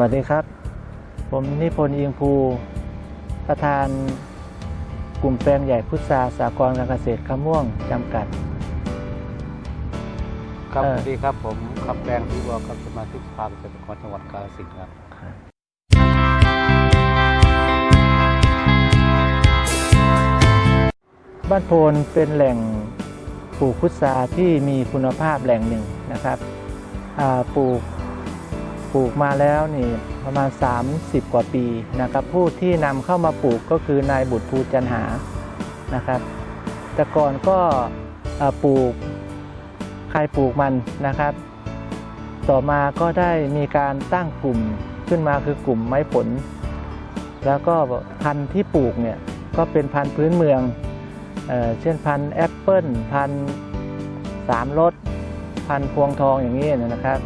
ครับสวัสดีครับ ผมนิพนธ์อิงภู ประธานกลุ่มแปลงใหญ่พุทราสากรณ์การเกษตรขม่วงจำกัด ครับเอ่อ สวัสดีครับผมขับแปลงที่วอครับสมาชิกสภาเกษตรกรจังหวัดกาฬสินธุ์ครับ บ้านโพนเป็นแหล่งปลูกพุทราที่มีคุณภาพแหล่งหนึ่งนะครับอ่าปลูก ปลูกมาแล้วนี่ประมาณ 30 กว่าปีนะครับ ผู้ที่นำเข้ามาปลูกก็คือนายบุตรภูจันหานะครับแต่ก่อนก็ปลูกใครปลูกมันนะครับ ต่อมาก็ได้มีการตั้งกลุ่มขึ้นมาคือกลุ่มไม้ผล แล้วก็พันธุ์ที่ปลูกเนี่ยก็เป็นพันธุ์พื้นเมืองเอเช่นพันธุ์แอปเปิลพันธุ์สามรสพันธุ์พวงทองอย่างนี้นะครับ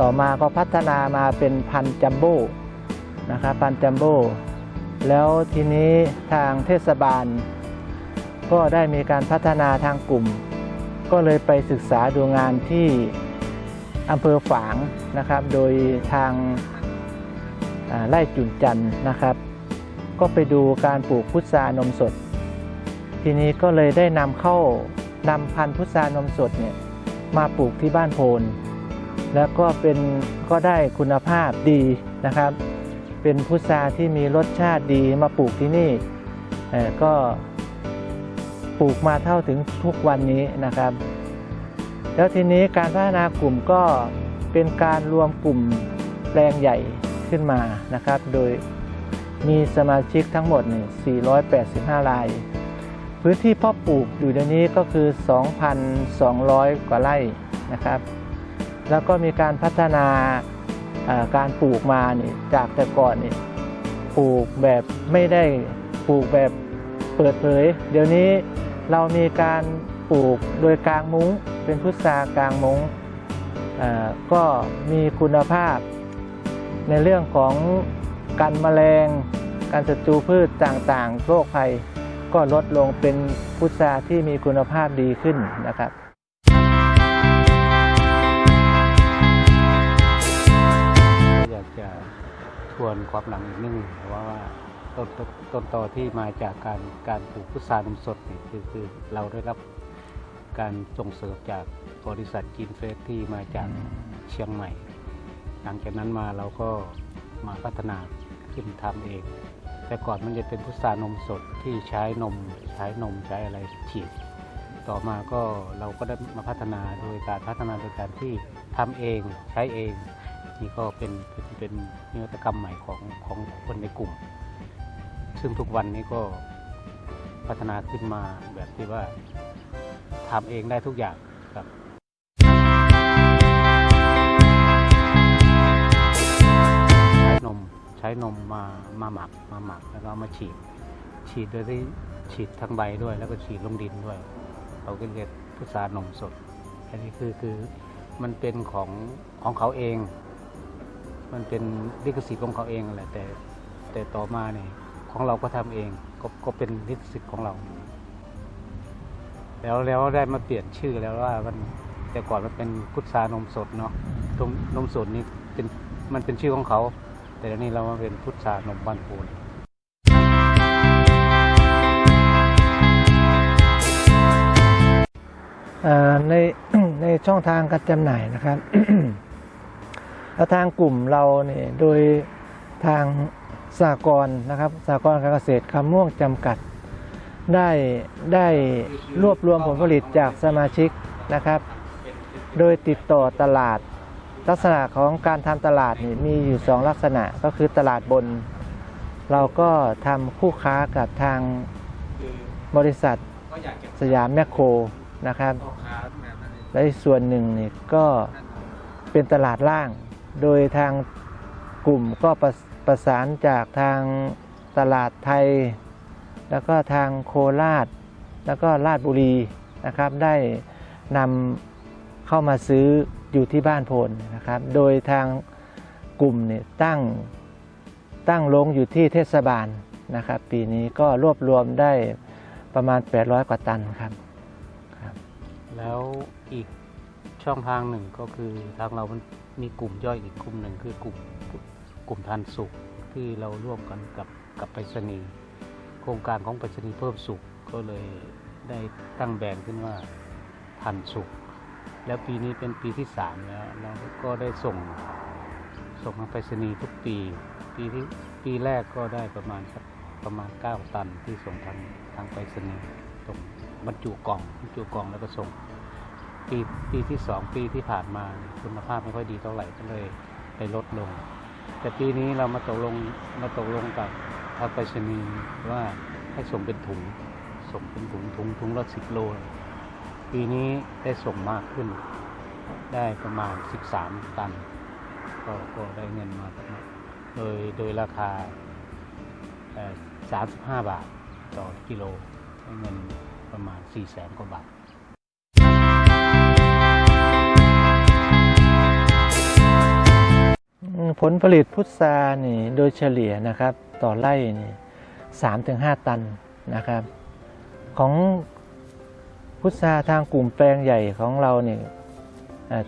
ต่อมาก็พัฒนามาเป็นพันจัมโบ้นะครับพันจัมโบ้แล้วทีนี้ทางเทศบาล ก็ได้มีการพัฒนาทางกลุ่ม ก็เลยไปศึกษาดูงานที่อำเภอฝางนะครับ โดยทางไร่จุนจันนะครับ ก็ไปดูการปลูกพุทรานมสด ทีนี้ก็เลยได้นำเข้านำพันธุ์พุทรานมสดเนี่ยมาปลูกที่บ้านโพน แล้วก็เป็นก็ได้คุณภาพดีนะครับ เป็นพุทราที่มีรสชาติดีมาปลูกที่นี่ก็ปลูกมาเท่าถึงทุกวันนี้นะครับ แล้วทีนี้การพัฒนากลุ่มก็เป็นการรวมกลุ่มแปลงใหญ่ขึ้นมานะครับ โดยมีสมาชิกทั้งหมด 485 ราย พื้นที่เพาะปลูกอยู่เดี๋ยวนี้ก็คือ 2,200 กว่าไร่นะครับ แล้วก็มีการพัฒนาการปลูกมานี่จากแต่ก่อนนี่ปลูกแบบไม่ได้ปลูกแบบเปิดเผย เดี๋ยวนี้เรามีการปลูกโดยกลางมุ้ง เป็นพุทรากลางมุ้งก็มีคุณภาพ ในเรื่องของการแมลง การศัตรูพืชต่างๆโรคภัย ก็ลดลงเป็นพุทราที่มีคุณภาพดีขึ้นนะครับ ทวนความหลังอีกนิดนึงว่าว่าต้นต้นต้นตอที่มาจากการการปลูกพุทรานมสดนี่คือคือเราได้รับการส่งเสริมจากบริษัทจีนเฟสที่มาจากเชียงใหม่ หลังจากนั้นมาเราก็มาพัฒนาขึ้นทำเอง แต่ก่อนมันจะเป็นพุทรานมสดที่ใช้นมใช้นมใช้อะไรฉีด ต่อมาก็เราก็ได้มาพัฒนาโดยการพัฒนาโดยการที่ทำเองใช้เอง นี่ก็เป็นเป็นเป็นนวัตกรรมใหม่ของของคนในกลุ่ม ซึ่งทุกวันนี้ก็พัฒนาขึ้นมาแบบที่ว่าทำเองได้ทุกอย่างครับใช้นมใช้นมมามาหมักมาหมักแล้วก็เอามาฉีด ฉีดโดยที่ฉีดทั้งใบด้วย แล้วก็ฉีดลงดินด้วยเขาก็เรียกพุทรานมสด อันนี้คือคือมันเป็นของของเขาเอง มันเป็นลิขสิทธิ์ของเขาเองแหละแต่แต่ต่อมาเนี่ยของเราก็ทำเองก็ก็เป็นลิขสิทธิ์ของเรา แล้วแล้วได้มาเปลี่ยนชื่อแล้วว่ามันแต่ก่อนมันเป็นพุทรานมสดเนาะนมนมสดนี่เป็นมันเป็นชื่อของเขา แต่เดี๋ยวนี้เรามาเป็นพุทรานมบ้านปูนเอ่อในในช่องทางการจำหน่ายนะครับ แล้วทางกลุ่มเราเนี่ยโดยทางสากรณ์นะครับสากรณ์การเกษตรคำม่วงจำกัด ได้ได้รวบรวมผลผลิตจากสมาชิกนะครับ โดยติดต่อตลาดลักษณะของการทำตลาดนี่มีอยู่สองลักษณะก็คือตลาดบน เราก็ทำคู่ค้ากับทางบริษัทสยามแมคโครนะครับและส่วนหนึ่งนี่ก็เป็นตลาดล่าง โดยทางกลุ่มก็ประประสานจากทางตลาดไทย แล้วก็ทางโคราช แล้วก็ราชบุรีนะครับ ได้นำเข้ามาซื้ออยู่ที่บ้านโพนนะครับ โดยทางกลุ่มเนี่ยตั้งตั้งลงอยู่ที่เทศบาลนะครับ ปีนี้ก็รวบรวมได้ประมาณ 800 กว่าตันครับ แล้วอีก ช่องทางหนึ่งก็คือทางเรามันมีกลุ่มย่อยอีกกลุ่มหนึ่งคือกลุ่มกลุ่มทันสุขที่เราร่วมกันกับกับไปรษณีย์โครงการของไปรษณีย์เพิ่มสุขก็เลยได้ตั้งแบรนด์ขึ้นว่าทันสุข แล้วปีนี้เป็นปีที่สามแล้วเราก็ได้ส่งส่งทางไปรษณีย์ทุกปี ปีที่ปีแรกก็ได้ประมาณสักประมาณ 9 ตันที่ส่งทางทางไปรษณีย์ส่งบรรจุกล่องบรรจุกล่องแล้วก็ส่ง ปีปีที่สองปีที่ผ่านมาคุณภาพไม่ค่อยดีเท่าไหร่ก็เลยไปลดลง แต่ปีนี้เรามาตกลงมาตกลงกับทางไปรษณีย์ว่าให้ส่งเป็นถุง ส่งเป็นถุงถุงถุงละสิบโล ปีนี้ได้ส่งมากขึ้น ได้ประมาณ 13 ตัน ก็ก็ได้เงินมา โดยโดยราคา 35 บาทต่อกิโลได้เงินประมาณ4แสนกว่าบาท ผลผลิตพุทรานี่โดยเฉลี่ยนะครับ ต่อไร่นี่สามถึงห้าตันนะครับ ของพุทราทางกลุ่มแปลงใหญ่ของเราเนี่ย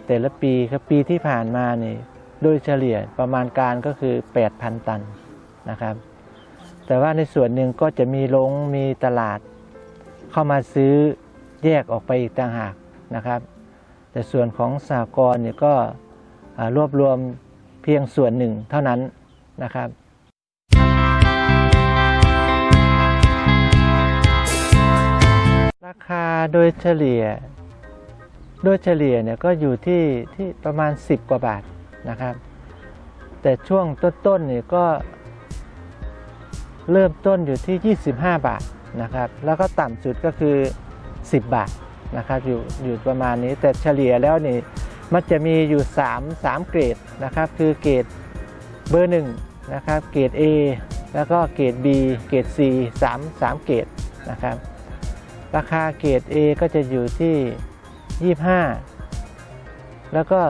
แต่ละปีครับปีที่ผ่านมานี่โดยเฉลี่ยประมาณการก็คือ 8,000 ตันนะครับ แต่ว่าในส่วนหนึ่งก็จะมีลงมีตลาด เข้ามาซื้อแยกออกไปอีกต่างหากนะครับ แต่ส่วนของสหกรเนี่ยก็รวบรวม เพียงส่วนหนึ่งเท่านั้นนะครับราคาโดยเฉลี่ย โดยเฉลี่ยเนี่ยก็อยู่ที่ที่ประมาณ 10 กว่าบาทนะครับ แต่ช่วงต้นๆเนี่ยก็เริ่มต้นอยู่ที่ 25 บาทนะครับ แล้วก็ต่ำสุดก็คือ 10 บาทนะครับ อยู่อยู่ประมาณนี้แต่เฉลี่ยแล้วนี่ มันจะมีอยู่ 3 3 เกรดนะครับ คือเกรดเบอร์1นะครับ เกรด A แล้วก็เกรด B เกรด C 3 3 เกรดนะครับ ราคาเกรด A ก็จะอยู่ที่ 25 แล้วก็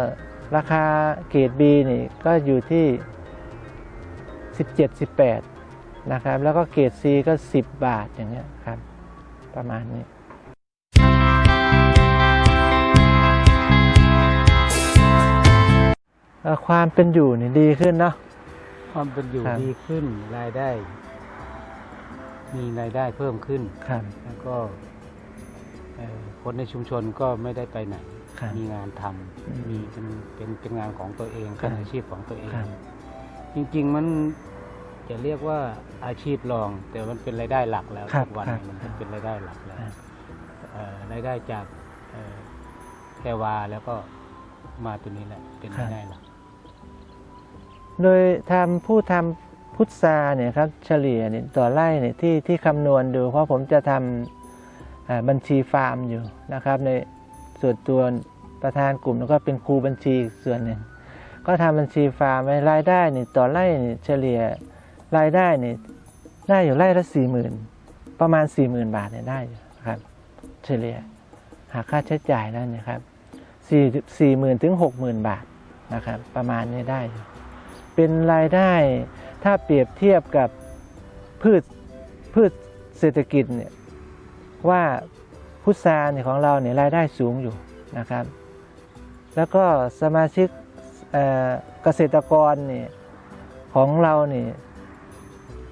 ราคาเกรด B นี่ก็อยู่ที่ 17 18 นะครับ แล้วก็เกรด C ก็ 10 บาทอย่างเงี้ยครับ ประมาณนี้ ความเป็นอยู่นี่ดีขึ้นเนาะความเป็นอยู่ครับ ดีขึ้นรายได้ มีรายได้เพิ่มขึ้น ครับแล้วก็เอ่อคนในชุมชนก็ไม่ได้ไปไหน ครับ มีงานทอืมำมีเป็นเป็นเป็นงานของตัวเองครับเป็นอาชีพของตัวเอง ครับ จริงๆมันจะเรียกว่าอาชีพรอง แต่มันเป็นรายได้หลักแล้วครับทุกวันครับนี้มันเป็นรายได้หลักแล้วครับ เอ่อรายได้จากเอ่อแพรวาแล้วก็มาตัวนี้แหละเป็นรายได้หลัก โดยทำผู้ทำพุทราเนี่ยครับเฉลี่ยเนี่ยต่อไร่เนี่ยที่ที่คำนวณดูเพราะผมจะทำบัญชีฟาร์มอยู่นะครับ ในส่วนตัวประธานกลุ่มแล้วก็เป็นครูบัญชีส่วนหนึ่งก็ทำบัญชีฟาร์มไว้รายได้เนี่ยต่อไร่เนี่ยเฉลี่ยรายได้เนี่ยได้อยู่ไร่ละสี่หมื่นประมาณสี่หมื่นบาทเนี่ยได้อยู่ครับ เฉลี่ยหากค่าใช้จ่ายแล้วเนี่ยครับสี่สี่หมื่นถึงหกหมื่นบาทนะครับ ประมาณนี้ได้อยู่ เป็นรายได้ ถ้าเปรียบเทียบกับพืชพืชเศรษฐกิจเนี่ยว่าพุทราเนี่ยของเราเนี่ยรายได้สูงอยู่นะครับ แล้วก็สมาชิกเเกษตรกรเนี่ยของเราเนี่ย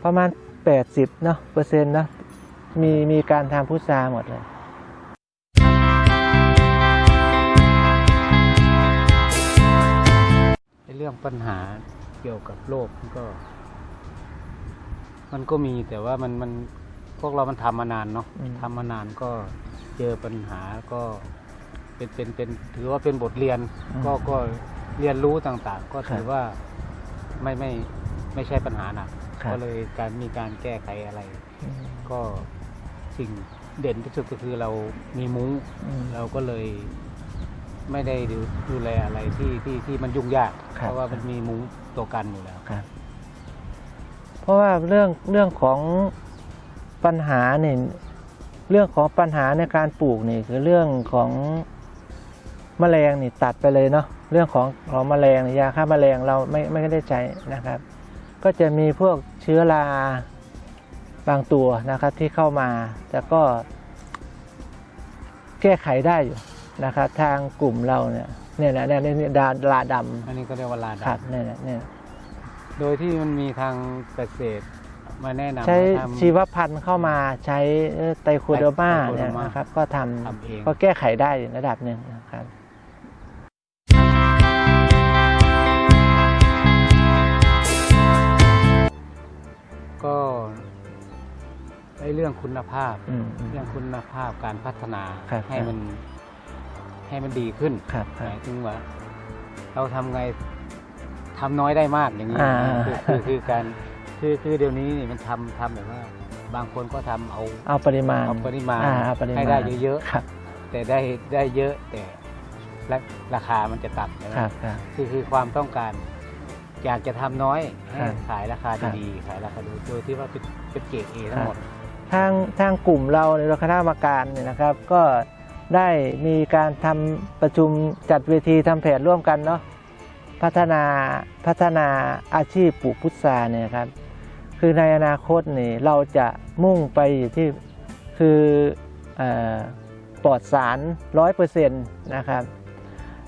ประมาณ 80เนาะเปอร์เซ็นต์เนาะมีมีการทำพุทราหมดเลยเรื่องปัญหา เกี่ยวกับโลกมันก็ มันก็มีแต่ว่ามันมันพวกเรามันทำมานานเนาะอืมทำมานานก็เจอปัญหาก็เป็นเป็นเป็นถือว่าเป็นบทเรียน ก็ก็เรียนรู้ต่างๆ ก็ถือว่าไม่ไม่ไม่ใช่ปัญหาหนักครับก็เลยการมีการแก้ไขอะไรอืมก็สิ่งเด่นที่สุดก็คือเรามีมุ้งอืมเราก็เลยไม่ได้ดูดูแลอะไรที่ที่ที่มันยุ่งยากครับเพราะว่ามันมีมุ้ง ตัวกันอยู่แล้ว ครับ เพราะว่าเรื่องเรื่องของปัญหาเนี่ยเรื่องของปัญหาในการปลูกนี่คือเรื่องของแมลงนี่ตัดไปเลยเนาะเรื่องของของแมลงยาฆ่าแมลงเราไม่ไม่ได้ใช้นะครับ ก็จะมีพวกเชื้อราบางตัวนะครับที่เข้ามาแต่ก็แก้ไขได้อยู่นะครับ ทางกลุ่มเราเนี่ย เนี่ยนะเนี่ยเนี่ยดาลาดอันนี้ก็เรียกว่าลาำดครับเนี่ยนะเนี่ยำโดยที่มันมีทางเกษตรมาแนะนำใช้ให้ทำ ชีวพันธุ์เข้ามาใช้เอ่อไตรโคเดอร์มาไตรโคเดอร์มาเนี่ยนะครับ ก็ททำเองำก็แก้ไขได้ในระดับหนึ่งนะครับ ก็ไอ้เรื่องคุณภาพ อืมอืม เรื่องคุณภาพการพัฒนาครับให้มัน ให้มันดีขึ้นครับคหรับมายถึงว่า เราทำไงทำน้อยได้มากอย่างนี้อ่าคือคือคือการคือคือเดี๋ยวนี้นี่มันทำทำแบบว่า บางคนก็ทำเอาเอาปริมาณเอาปริมาณอ่เอาปริมาณให้ได้เยอะครับๆแต่ได้ได้เยอะแต่และราคามันจะต่ำใช่ไหมครับครับคือคือความต้องการอยากจะทำน้อยให้ครับขายราคาครับดีๆขายราคาดีโดยที่ว่าเป็นเป็นเกรดเอทั้งหมดทางทางกลุ่มเราในคณะกรรมการเนี่ยนะครับ ก็ ได้มีการทำประชุมจัดเวทีทำแผนร่วมกันเนาะพัฒนาพัฒนาอาชีพปลูกพุทราเนี่ยครับคือในอนาคตนี่เราจะมุ่งไปที่คืออปลอดสารร้อยเปอร์เซ็นต์นะครับ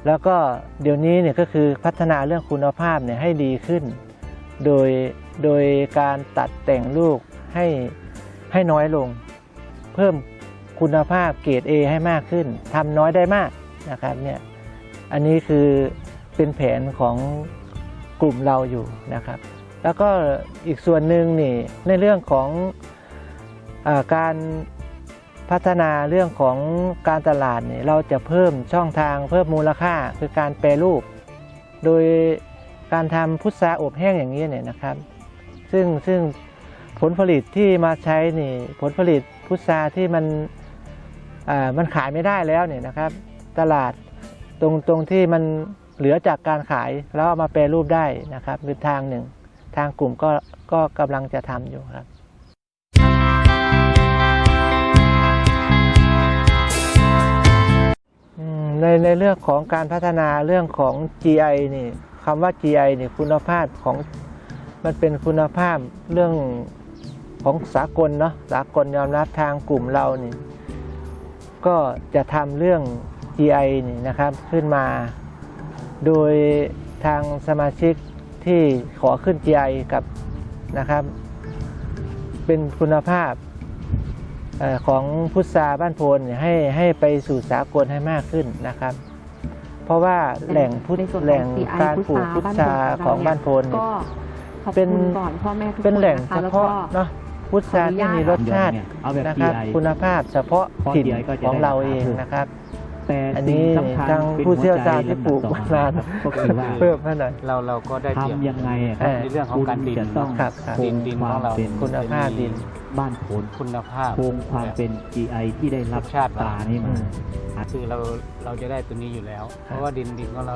แล้วก็เดี๋ยวนี้เนี่ยก็คือพัฒนาเรื่องคุณภาพเนี่ยให้ดีขึ้น โดยโดยการตัดแต่งลูกให้ให้น้อยลง เพิ่ม คุณภาพเกรด A ให้มากขึ้นทำน้อยได้มากนะครับเนี่ยอันนี้คือเป็นแผนของกลุ่มเราอยู่นะครับ แล้วก็อีกส่วนหนึ่งนี่ในเรื่องของอาการพัฒนาเรื่องของการตลาดเนี่ยเราจะเพิ่มช่องทางเพิ่มมูลค่าคือการแปรรูป โดยการทำพุทราอบแห้งอย่างนี้เนี่ยนะครับ ซึ่งซึ่งผลผลิตที่มาใช้นี่ผลผลิตพุทราที่มัน มันขายไม่ได้แล้วเนี่ยนะครับ ตลาดตรงตรงที่มันเหลือจากการขายแล้วเอามาแปรรูปได้นะครับเป็นทางหนึ่ง ทางกลุ่มก็ก็กำลังจะทำอยู่ครับในในเรื่องของการพัฒนาเรื่องของ GI นี่คำว่า GI นี่คุณภาพของมันเป็นคุณภาพเรื่องของสากลเนาะสากลยอมรับทางกลุ่มเรานี่ ก็จะทำเรื่อง GI นี่นะครับขึ้นมา โดยทางสมาชิกที่ขอขึ้น GI กับนะครับ เป็นคุณภาพเอ่อของพุทราบ้านโพนเนี่ยให้ให้ไปสู่สากลให้มากขึ้นนะครับ เพราะว่าแหล่งพุทในส่วนของแหล่ง CI การปลูกพุทราของบ้านโพนเนี่ยก็ขอบเป็นคุณก่อนพ่อแม่ทุกคนเป็นแหล่งนะคะเฉแล้วพาะก็เนาะ พุทราที่มีรสชาติเอาแบบนะครับ GI คุณภาพเฉพาะเพราะถิ่น GI ก็จะได้ของเราราคาเองถูกนะครับแต่อันนี้สิ่งสำคัญทางป็นผู้เชี่ยวชาญหัที่ปลูกลำดับมานานต่อครับก็คือว่าเพิ่มให้หน่อยเราเราก็ได้เปรียบทำยังไงอะคเอรับอในเรื่องของการดินคุณจะต้องครับครับคดินงดินคขวาอมงเราเป็นคุณภาพดินบ้านผลคุณภาพคงความเป็น GI ที่ได้รับรสชาติหวานตรานี้อืมามคือเราเราจะได้ตัวนี้อยู่แล้วครับเพราะว่าดินดินของเรา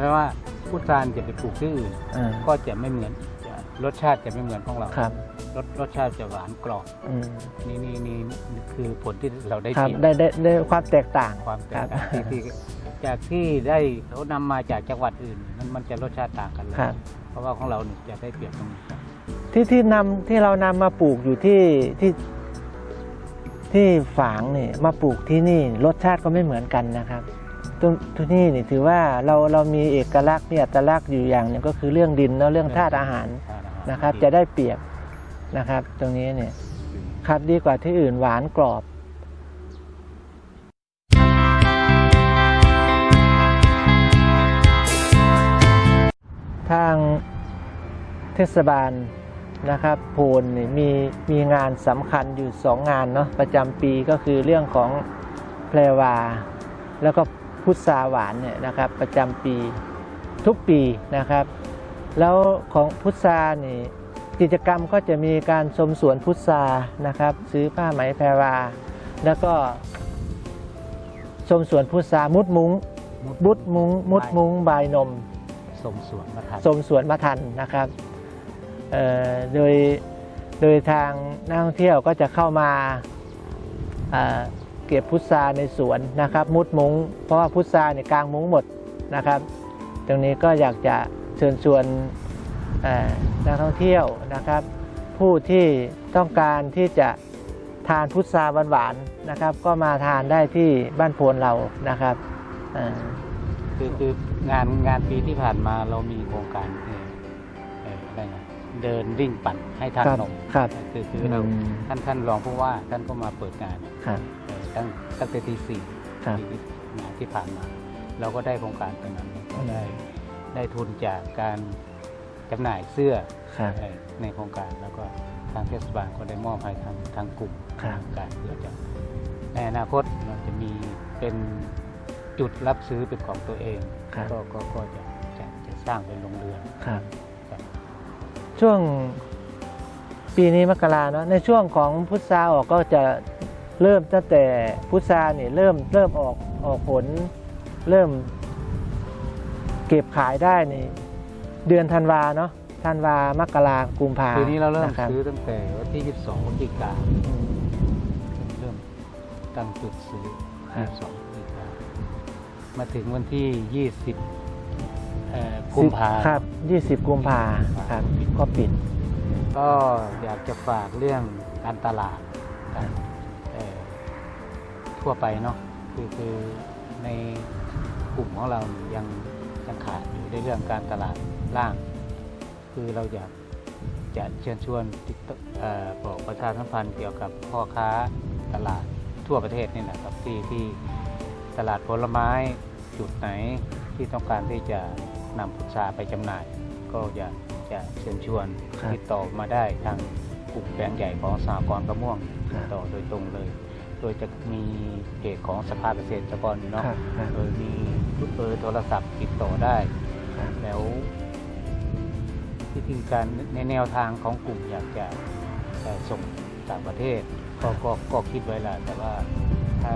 เรียกว่าพุทรานจะไปปลูกที่อื่นอ่าก็จะไม่เหมือนจะรสชาติจะไม่เหมือนของเราครับ รสรสชาติจะหวานกรอบอืมนี่นี่นี่นี่คือผลที่เราได้ครับชิมได้ได้ได้ความแตกต่าง ความแตกครับต่างที่ที่จากที่ได้เขานำมาจากจังหวัดอื่น มันมันจะรสชาติต่างกันเลยครับ เพราะว่าของเราเนี่ยจะได้เปรียบตรงนี้ครับ ที่ที่นำที่เรานำมาปลูกอยู่ที่ที่ที่ฝางนี่มาปลูกที่นี่รสชาติก็ไม่เหมือนกันนะครับตรงที่นี่นี่ถือว่าเราเรามีเอกลักษณ์มีอัตลักษณ์อยู่อย่างหนึงก็คือเรื่องดินเนาะเรื่องธาตุอาหารนะครับ จะได้เปรียบ นะครับ ตรงนี้เนี่ยครับดีกว่าที่อื่นหวานกรอบทางเทศบาลนะครับโพนนี่มีมีงานสำคัญอยู่สองงานเนาะประจำปีก็คือเรื่องของแพรวา แล้วก็พุทราหวานเนี่ยนะครับประจำปีทุกปีนะครับ แล้วของพุทรานี่ กิจกรรมก็จะมีการชมสวนพุทรานะครับ ซื้อผ้าไหมแพรวาแล้วก็ชมสวนพุทรามุดมุ้งบุดมุ้งมุดมุ้งบายนมสมสวนมาทานชมสวนมาทันนะครับเอ่อโดยโดยทางนักท่องเที่ยวก็จะเข้ามาอ่าเก็บพุทราในสวนนะครับ มุดมุง้งเพราะว่าพุทราเนี่ยกลางมุ้งหมดนะครับ ตรงนี้ก็อยากจะเชิญชวนเอ่อ นักท่องเที่ยวนะครับ ผู้ที่ต้องการที่จะททานพุทราหวานๆนะครับ ก็มาทานได้ที่บ้านโพนเรานะครับอ่าคือคืองานงานปีที่ผ่านมาเรามีโครงการเอ่อเอ่ออะไรนะเดินริ่งปั่นให้ทานครับนมครับคือคือเราอืมท่านท่านรองผู้ว่าท่านก็มาเปิดงานครับเอ่อตั้งตั้งแต่ตีสี่ครับที่งานที่ผ่านมา เราก็ได้โครงการตรงนั้นก็ได้ได้ทุนจากการ จำหน่ายเสื้อครับเอ่อในโครงการแล้วก็ทางเทศบาลก็ได้มอบให้ทางทางกลุ่มครับทางการเพื่อจะในอนาคตเราจะมีเป็นจุดรับซื้อเป็นของตัวเองครับ ก็ก็ก็จะจะจะสร้างเป็นโรงเรือนครับครับ ช่วงปีนี้มกราเนาะในช่วงของพุทราออกก็จะเริ่มตั้งแต่พุทราเนี่ยเริ่มเริ่มออกออกผล เริ่ม เก็บขายได้นี่ เดือนธันวาเนาะธันวามกรากุมภาปีนี้เราเริ่มะคบซื้อตั้งแต่วันที่ 22พฤศจิกาอืมเริ่มตั้งจุดซื้อครับ22พฤศจิกามาถึงวันที่ 20เอ่อกุมภาครับยี่สิบกุมภาครับก็ปิด ก็อยากจะฝากเรื่องการตลาดการเอ่อทั่วไปเนาะคือคือในกลุ่มของเรายัง ยังขาดอยู่ในเรื่องการตลาดล่าง คือเราอยากจะเชิญชวนติดต่อเอ่อบอกประชาสัมพันธ์เกี่ยวกับพ่อค้าตลาดทั่วประเทศนี่นะครับที่ที่ตลาดผลไม้จุดไหนที่ต้องการที่จะนำพุทราไปจำหน่าย ก็อยากจะเชิญชวนครับติดต่อมาได้ทางกลุ่มแปลงใหญ่ของสหกรณ์กระม่วงครับติดต่อโดยตรงเลย โดยจะมีเพจของสภาเกษตรกรอยู่เนาะครับครับ โดยมีเบอร์โทรศัพท์ติดต่อได้ครับแล้ววิธีการในแนวทางของกลุ่มอยากจะเอ่อส่งต่างประเทศก็ก็ก็คิดไว้แล้วแต่ว่าถ้า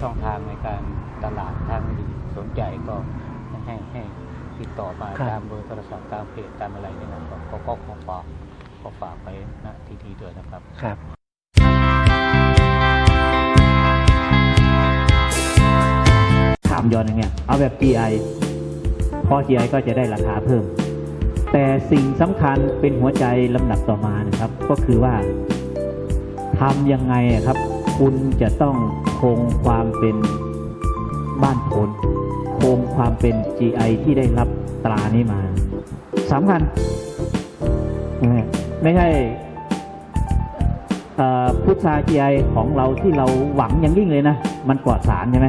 ช่องทางในการตลาดทางอื่นสนใจก็ให้ให้ติดต่อมาครับ ตามเบอร์โทรศัพท์ตามเพจตามอะไรเนี่ยนะครับก็ก็ขอฝากขอฝากไปณทีทีด้วยนะครับ ครับามย้อนอย่างเงี้ยเอาแบบ GI พอ GI ก็จะได้ราคาเพิ่ม แต่สิ่งสำคัญเป็นหัวใจลำดับต่อมานะครับ ก็คือว่าทำยังไงครับ คุณจะต้องคงความเป็นบ้านผล คงความเป็น GI ที่ได้รับตรานี้มาสำคัญ ไม่ใช่พุทธา GI ของเราที่เราหวังอย่างยิ่งเลยนะ มันปลอดสารใช่ไหม